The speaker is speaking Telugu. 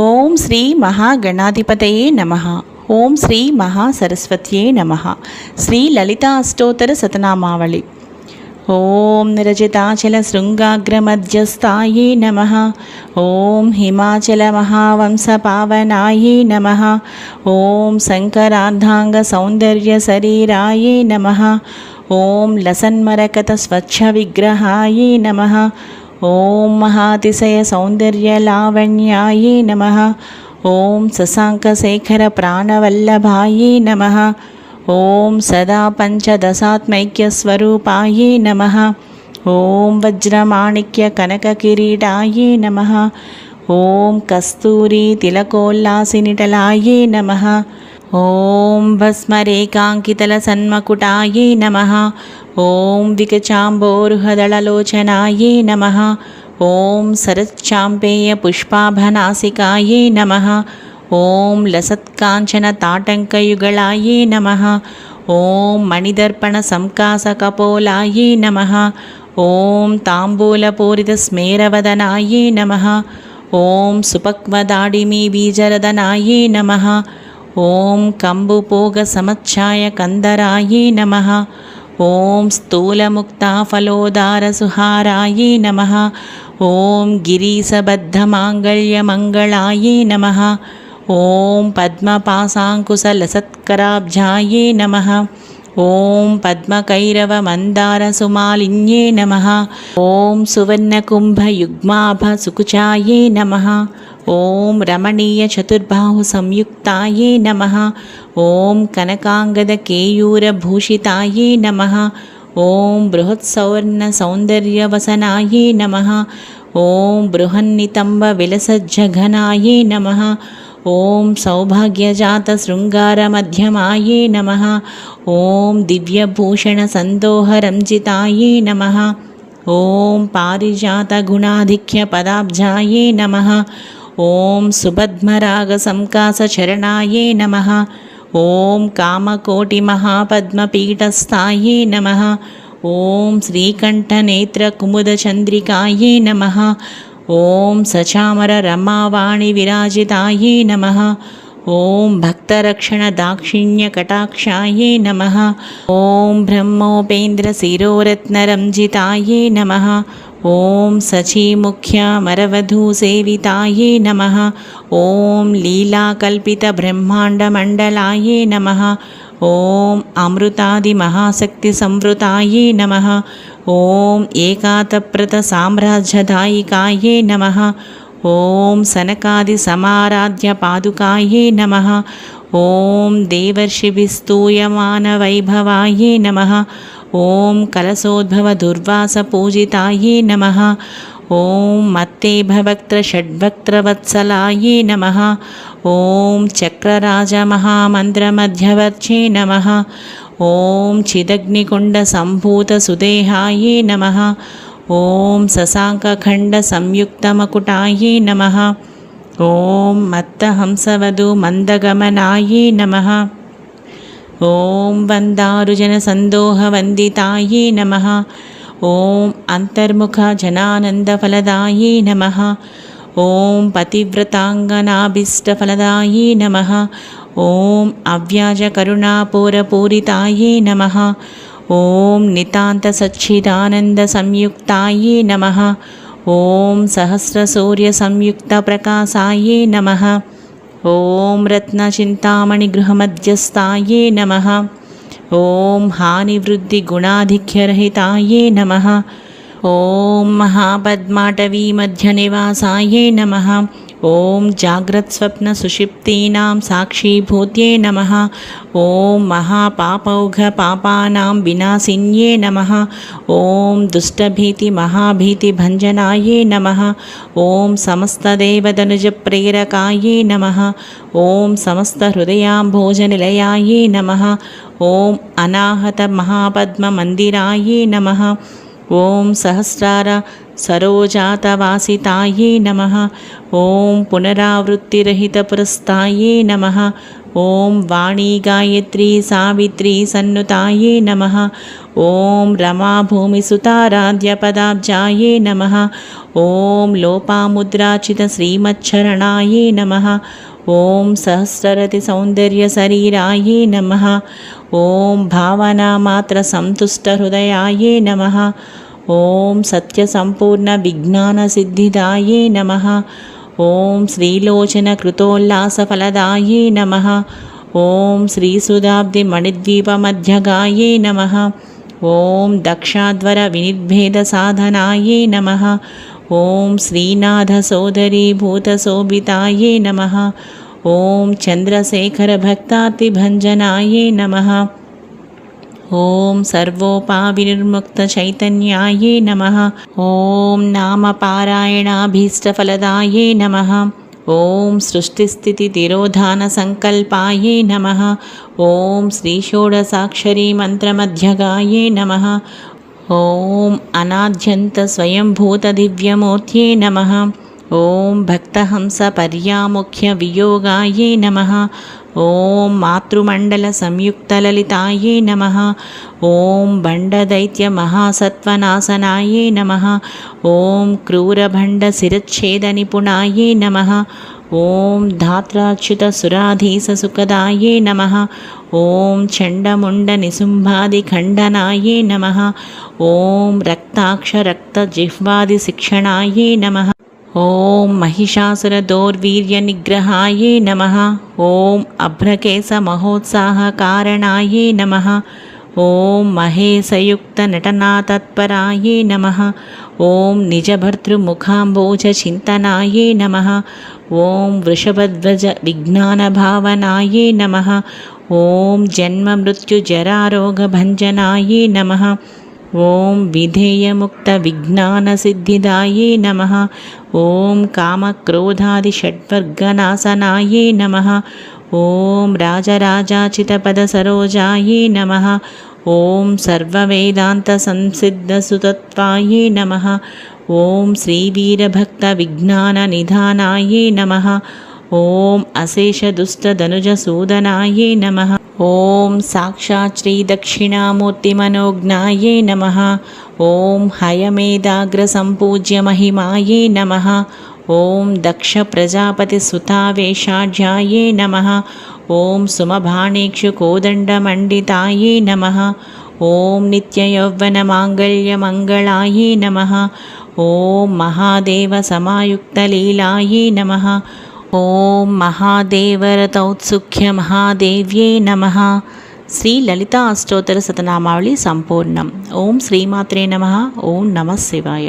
ఓం శ్రీ మహాగణాధిపతయే నమ. ఓం శ్రీ మహాసరస్వత్యే నమ. శ్రీ లలిత అష్టోత్తర సతనామావళి. ఓం నిరజితాచల శృంగాగ్రమధ్యస్థాయే నమ. ఓం హిమాచల మహావంశ పావనాయే నమ. ఓం శంకరార్ధాంగ సౌందర్య శరీరాయే నమ. ఓం లసన్మరకత స్వచ్ఛ విగ్రహాయే నమ. ఓం మహాతిశయ సౌందర్య లావణ్యాయే నమ. ఓం శశాంకశేఖర ప్రాణవల్లభాయే నమ. ఓం సదా పంచదశాత్మైక్యస్వరూపాయే నమ. ఓం వజ్రమాణిక్య కనక కనకకిరీటాయే నమ. ఓం కస్తూరి తిలకోల్లాసినిటలాయే నమ. ఓం భస్మరేకాంకితల సన్మకుటాయే నమ. ॐ दिकचाम्बोरुहदळलोचनायै नमः। ॐ सरच्चाम्पेयपुष्पाभनासिकायै नमः। ॐ लसत्काञ्चनताटङ्कयुगलायै नमः। ॐ मणिदर्पणसंकासकपोलायै नमः। ॐ ताम्बूलपूरितस्मेरवदनायै नमः। ॐ सुपक्वदाडिमीबीजरदनायै नमः। ॐ कम्बुपोगसमच्छायकन्दरायै नमः। ఓం కంబుపోగ సమచ్ఛాయ కందరాయే నమ. ఓం స్థూలముక్తాఫలోదారసుహారాయే నమ ఓం గిరీశబద్ధమాంగళ్యమంగళాయే నమ. ఓం పద్మపాశాంకుశలసత్కరాబ్జాయే నమ. ఓం పద్మకైరవమందారసుమాలిన్యే నమ. ఓం సువర్ణకుంభయుగ్మాభ సుకుచాయే నమ. ఓం రమణీయ చతుర్బాహు సంయుక్తాయే నమ. ఓం కనకాంగద కేయూరభూషితాయే నమ. ఓం బృహత్సౌర్ణ సౌందర్యవసనాయే నమ. ఓం బృహన్నితంబ విలసజ్జఘనాయే నమ. ఓం సౌభాగ్యజాత శృంగారమధ్యమాయే నమ. ఓం దివ్యభూషణ సందోహరంజితాయే నమ. ఓం పారిజాత గుణాధిక్య పదాబ్జాయే నమ. ॐ सुपद्मरागसङ्कासचरणाय नमः। ॐ कामकोटिमहापद्मपीठस्थायै नमः। ॐ श्रीकण्ठनेत्रकुमुदचन्द्रिकायै नमः। ॐ सचामररमावाणिविराजितायै नमः। ॐ भक्तरक्षणदाक्षिण्यकटाक्षायै नमः। ॐ ब्रह्मोपेन्द्रशिरोरत्नरञ्जितायै नमः। ॐ सचीमुख्यामरवधूसेवितायै नमः। ॐ लीलाकल्पितब्रह्माण्डमण्डलायै नमः। ॐ अमृतादिमहाशक्तिसंवृतायै नमः। ॐ एकातप्रतसाम्राज्यदायिकायै नमः। ॐ सनकादिसमाराध्यपादुकायै नमः। ॐ देवर्षिभिस्तूयमानवैभवायै नमः। ఓం అమృతాది కలశోద్భవ దుర్వాస పూజితాయే నమ. ఓం మత్తేభవక్త్ర షడ్భక్త్రవత్సలాయే నమ. ఓం చక్రరాజ మహామంత్రమధ్యవర్చే నమ. ఓం చిదగ్నికుండ సంభూత సుదేహాయే నమ. ఓం శశాంకఖండ సంయుక్తమకుటాయే నమ. ఓం మత్తహంసవధు మందగమనాయే నమ. ఓం వందారుజన సందోహ వందితాయే నమ. ఓం అంతర్ముఖ జనానంద ఫలదాయే నమ. ఓం పతివ్రతాంగనాభీష్టఫలదాయే నమ. ఓం అవ్యాజకరుణాపూరపూరితాయే నమ. ఓం నితాంత సచ్చిదానంద సంయుక్తాయే నమ. ఓం సహస్రసూర్య సంయుక్త ప్రకాశాయే నమ. ఓం రత్నచింతామణి గృహమధ్యస్థాయే నమ. ఓం హానివృద్ధి గుణాధిక్యరహితాయే నమ. ఓం మహాపద్మాటవీ మధ్య నివాసాయే నమ. ఓం జాగ్రత్స్వప్న సుషిప్తీనాం సాక్షీభూత్యే నమ. ఓం మహాపాపౌఘ పాపానాం వినాశిన్యే నమ. ఓం దుష్టభీతి మహాభీతి భంజనాయే నమ. ఓం సమస్తదేవదనుజ ప్రేరకాయే నమ. ఓం సమస్త హృదయాంభోజనిలయాయే నమ. ఓం అనాహత మహాపద్మ మందిరాయే నమ. ఓం సహస్రార సరోజాతవాసితాయే నమ. ఓం పునరావృత్తిరహితపురస్తాయే నమ. ఓం వాణీ గాయత్రీ సావిత్రీ సన్నుతాయే నమ. ఓం రమాభూమిసుతారాధ్యపదాబ్జాయే నమ. ఓం లోపాముద్రాచిత శ్రీమచ్చరణాయే నమ. ఓం సహస్రరతి సౌందర్య శరీరాయే నమ. ఓం భావనామాత్ర సంతుష్ట హృదయాయే నమ. ॐ सत्यसम्पूर्णविज्ञानसिद्धिदाये नमः। ॐ श्रीलोचनकृतोल्लासफलदाये नमः। ॐ श्रीसुधाब्धिमणिद्वीपमध्यगायै नमः। ॐ दक्षाध्वरविनिर्भेदसाधनाय नमः। ॐ श्रीनाथसोदरीभूतशोभिताये नमः। ॐ चन्द्रशेखरभक्तातिभञ्जनाय नमः। ॐ सर्वोपाविनिर्मुक्तचैतन्याय नमः। ॐ नामपारायणाभीष्टफलदाय नमः। ॐ सृष्टिस्थितितिरोधानसङ्कल्पाय नमः। ॐ श्रीषोडसाक्षरीमन्त्रमध्यगाय नमः। ॐ अनाद्यन्तस्वयंभूतदिव्यमूर्त्ये नमः। ॐ भक्तहंसपर्यामुख्यवियोगाय नमः। ఓం మాతృమండల సంయుక్త లలితాయే నమ. ఓం భక్తహంస బండదైత్య మహాసత్వనాశనాయే నమ. ఓం క్రూరభండ శిరచ్ఛేద నిపుణాయే నమ. ఓం ధాత్రాచ్యుత సురాధీశ సుఖదాయే నమ. ఓం చండముండ నిశుంభాది ఖండనాయే నమ. ఓం రక్తాక్ష రక్త జిహ్వాది శిక్షణాయే నమ. ఓం మహిషాసుర దౌర్వీర్య నిగ్రహాయే నమ. ఓం అభ్రకేశ మహోత్సాహ కారణాయే నమ. ఓం మహేశయుక్త నటనాతత్పరాయే నమ. ఓం నిజభర్తృముఖాంబోజ చింతనాయే నమ. ॐ विधेयमुक्तविज्ञानसिद्धिदायै नमः। ॐ कामक्रोधादिषड्वर्गनासनाय नमः। ॐ राजराजाचितपदसरोजायै नमः। ॐ सर्ववेदान्तसंसिद्धसुतत्त्वाय नमः। ॐ श्रीवीरभक्तविज्ञाननिधानाय नमः। ॐ अशेषदुष्टधनुजसूदनायै नमः। ॐ साक्षात् श्रीदक्षिणामूर्तिमनोज्ञायै नमः। ॐ हयमेदाग्रसम्पूज्यमहिमायै नमः। ॐ दक्षप्रजापतिसुतावेशाढ्यायै नमः। ॐ सुमभाणेक्षुकोदण्डमण्डितायै नमः। ॐ नित्ययौवनमाङ्गल्यमङ्गलायै नमः। ॐ महादेवसमायुक्तलीलायै नमः। ఓం మహాదేవరతౌత్సుఖ్య మహాదేవ్యే నమ. శ్రీ లలిత అష్టోత్తర శతనామావళి సంపూర్ణం. ఓం శ్రీమాత్రే నమ. ఓం నమ శివాయ.